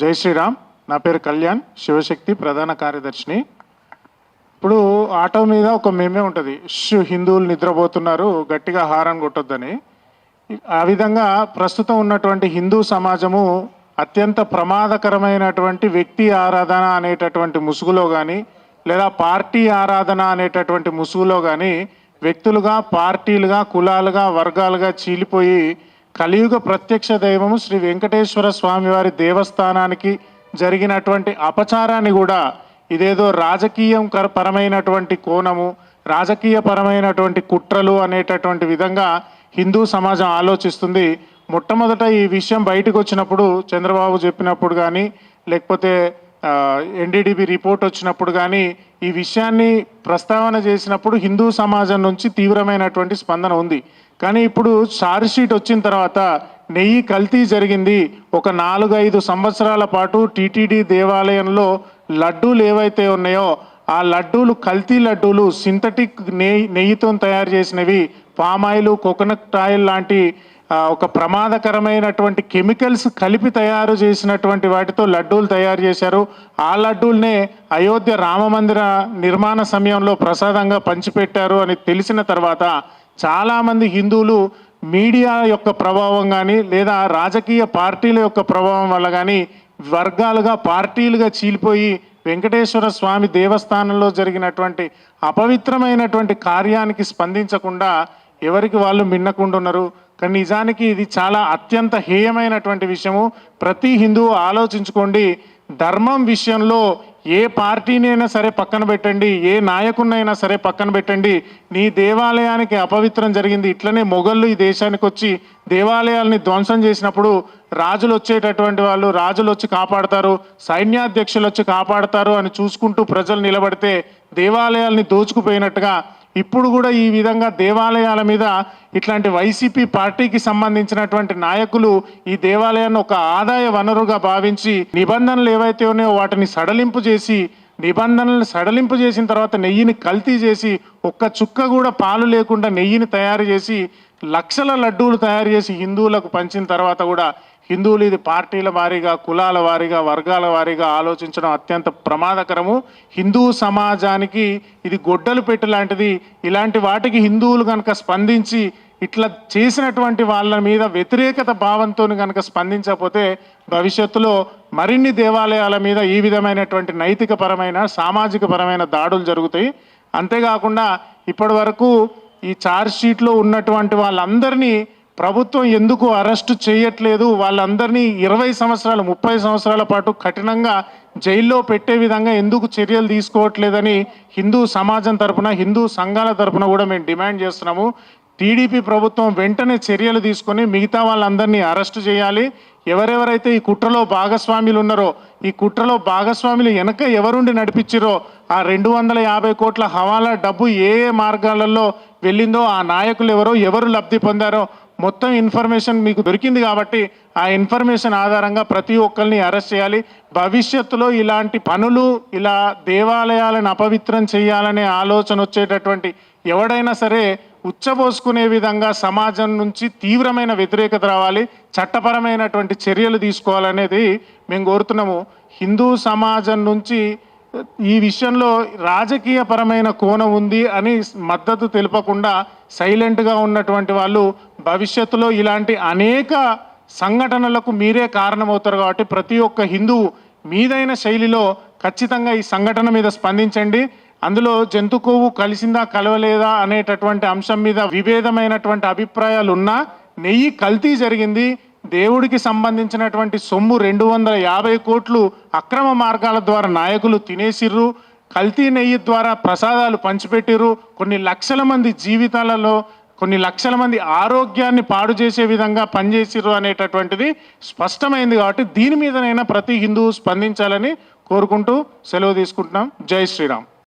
జై శ్రీరామ్. నా పేరు కళ్యాణ్ శివశక్తి ప్రధాన కార్యదర్శిని. ఇప్పుడు ఆటో మీద ఒక మేమే ఉంటుంది. షు హిందువులు నిద్రపోతున్నారు గట్టిగా హారం కొట్టొద్దని. ఆ విధంగా ప్రస్తుతం ఉన్నటువంటి హిందూ సమాజము అత్యంత ప్రమాదకరమైనటువంటి వ్యక్తి ఆరాధన అనేటటువంటి ముసుగులో కానీ లేదా పార్టీ ఆరాధన అనేటటువంటి ముసుగులో కానీ వ్యక్తులుగా పార్టీలుగా కులాలుగా వర్గాలుగా చీలిపోయి కలియుగ ప్రత్యక్ష దైవము శ్రీ వెంకటేశ్వర స్వామివారి దేవస్థానానికి జరిగినటువంటి అపచారాన్ని కూడా ఇదేదో రాజకీయం కర- పరమైనటువంటి కోణము రాజకీయ పరమైనటువంటి కుట్రలు అనేటటువంటి విధంగా హిందూ సమాజం ఆలోచిస్తుంది. మొట్టమొదట ఈ విషయం బయటకు వచ్చినప్పుడు చంద్రబాబు చెప్పినప్పుడు కానీ లేకపోతే ఎన్డీడీబీ రిపోర్ట్ వచ్చినప్పుడు కానీ ఈ విషయాన్ని ప్రస్తావన చేసినప్పుడు హిందూ సమాజం నుంచి తీవ్రమైనటువంటి స్పందన ఉంది. కానీ ఇప్పుడు ఛార్జ్ షీట్ వచ్చిన తర్వాత నెయ్యి కల్తీ జరిగింది. ఒక నాలుగైదు సంవత్సరాల పాటు టీటీడీ దేవాలయంలో లడ్డూలు ఏవైతే ఉన్నాయో ఆ లడ్డూలు కల్తీ లడ్డూలు సింథటిక్ నెయ్యి నెయ్యితో తయారు చేసినవి పామాయిలు కోకోనట్ ఆయిల్ లాంటి ఒక ప్రమాదకరమైనటువంటి కెమికల్స్ కలిపి తయారు చేసినటువంటి వాటితో లడ్డూలు తయారు చేశారు. ఆ లడ్డూల్నే అయోధ్య రామమందిర నిర్మాణ సమయంలో ప్రసాదంగా పంచిపెట్టారు అని తెలిసిన తర్వాత చాలామంది హిందువులు మీడియా యొక్క ప్రభావం కానీ లేదా రాజకీయ పార్టీల యొక్క ప్రభావం వల్ల కానీ వర్గాలుగా పార్టీలుగా చీలిపోయి వెంకటేశ్వర స్వామి దేవస్థానంలో జరిగినటువంటి అపవిత్రమైనటువంటి కార్యానికి స్పందించకుండా ఎవరికి వాళ్ళు మిన్నకుండా ఉన్నారు కానీ నిజానికి ఇది చాలా అత్యంత హేయమైనటువంటి విషయము. ప్రతి హిందువు ఆలోచించుకోండి ధర్మం విషయంలో ఏ పార్టీనైనా సరే పక్కన పెట్టండి ఏ నాయకున్నైనా సరే పక్కన పెట్టండి. నీ దేవాలయానికి అపవిత్రం జరిగింది ఇట్లనే మొఘళ్ళు ఈ దేశానికి వచ్చి దేవాలయాల్ని ధ్వంసం చేసినప్పుడు రాజులు వచ్చేటటువంటి వాళ్ళు రాజులు వచ్చి కాపాడతారు సైన్యాధ్యక్షులు వచ్చి కాపాడతారు అని చూసుకుంటూ ప్రజలు నిలబడితే దేవాలయాల్ని దోచుకుపోయినట్టుగా ఇప్పుడు కూడా ఈ విధంగా దేవాలయాల మీద ఇట్లాంటి వైసీపీ పార్టీకి సంబంధించినటువంటి నాయకులు ఈ దేవాలయాన్ని ఒక ఆదాయ వనరుగా భావించి నిబంధనలు ఏవైతే ఉన్నాయో వాటిని సడలింపు చేసి నిబంధనలను సడలింపు చేసిన తర్వాత నెయ్యిని కల్తీ చేసి ఒక్క చుక్క కూడా పాలు లేకుండా నెయ్యిని తయారు చేసి లక్షల లడ్డూలు తయారు చేసి హిందువులకు పంచిన తర్వాత కూడా హిందువులు ఇది పార్టీల వారీగా కులాల వారీగా వర్గాల వారీగా ఆలోచించడం అత్యంత ప్రమాదకరము. హిందూ సమాజానికి ఇది గొడ్డలు పెట్టు లాంటిది. ఇలాంటి వాటికి హిందువులు కనుక స్పందించి ఇట్లా చేసినటువంటి వాళ్ళ మీద వ్యతిరేకత భావంతో కనుక స్పందించకపోతే భవిష్యత్తులో మరిన్ని దేవాలయాల మీద ఈ విధమైనటువంటి నైతిక పరమైన సామాజిక పరమైన దాడులు జరుగుతాయి. అంతేకాకుండా ఇప్పటి వరకు ఈ ఛార్జ్షీట్లో ఉన్నటువంటి వాళ్ళందరినీ ప్రభుత్వం ఎందుకు అరెస్ట్ చేయట్లేదు? వాళ్ళందరినీ ఇరవై సంవత్సరాలు ముప్పై సంవత్సరాల పాటు కఠినంగా జైల్లో పెట్టే విధంగా ఎందుకు చర్యలు తీసుకోవట్లేదని హిందూ సమాజం తరపున హిందూ సంఘాల తరపున కూడా మేము డిమాండ్ చేస్తున్నాము. టీడీపీ ప్రభుత్వం వెంటనే చర్యలు తీసుకొని మిగతా వాళ్ళందరినీ అరెస్ట్ చేయాలి. ఎవరెవరైతే ఈ కుట్రలో భాగస్వాములు ఉన్నారో ఈ కుట్రలో భాగస్వాములు వెనక ఎవరుండి నడిపించిరో ఆ రెండు వందల యాభై కోట్ల హవాలా డబ్బు ఏ ఏ మార్గాలలో వెళ్ళిందో ఆ నాయకులు ఎవరో ఎవరు లబ్ధి పొందారో మొత్తం ఇన్ఫర్మేషన్ మీకు దొరికింది కాబట్టి ఆ ఇన్ఫర్మేషన్ ఆధారంగా ప్రతి ఒక్కరిని అరెస్ట్ చేయాలి. భవిష్యత్తులో ఇలాంటి పనులు ఇలా దేవాలయాలను అపవిత్రం చేయాలనే ఆలోచన వచ్చేటటువంటి ఎవడైనా సరే ఉచ్చబోసుకునే విధంగా సమాజం నుంచి తీవ్రమైన వ్యతిరేకత రావాలి చట్టపరమైనటువంటి చర్యలు తీసుకోవాలనేది మేము కోరుతున్నాము. హిందూ సమాజం నుంచి ఈ విషయంలో రాజకీయపరమైన కోణం ఉంది అని మద్దతు తెలపకుండా సైలెంట్గా ఉన్నటువంటి వాళ్ళు భవిష్యత్తులో ఇలాంటి అనేక సంఘటనలకు మీరే కారణమవుతారు కాబట్టి ప్రతి ఒక్క హిందువు మీదైన శైలిలో ఖచ్చితంగా ఈ సంఘటన మీద స్పందించండి. అందులో జంతు కొవ్వు కలిసిందా కలవలేదా అనేటటువంటి అంశం మీద విభేదమైనటువంటి అభిప్రాయాలు ఉన్నా నెయ్యి కల్తీ జరిగింది. దేవుడికి సంబంధించినటువంటి సొమ్ము రెండు వందల యాభై కోట్లు అక్రమ మార్గాల ద్వారా నాయకులు తినేసిర్రు. కల్తీ నెయ్యి ద్వారా ప్రసాదాలు పంచిపెట్టిర్రు. కొన్ని లక్షల మంది జీవితాలలో కొన్ని లక్షల మంది ఆరోగ్యాన్ని పాడు చేసే విధంగా పనిచేసిర్రు అనేటటువంటిది స్పష్టమైంది కాబట్టి దీని మీదనైనా ప్రతి హిందువు స్పందించాలని కోరుకుంటూ సెలవు తీసుకుంటున్నాం. జై శ్రీరామ్.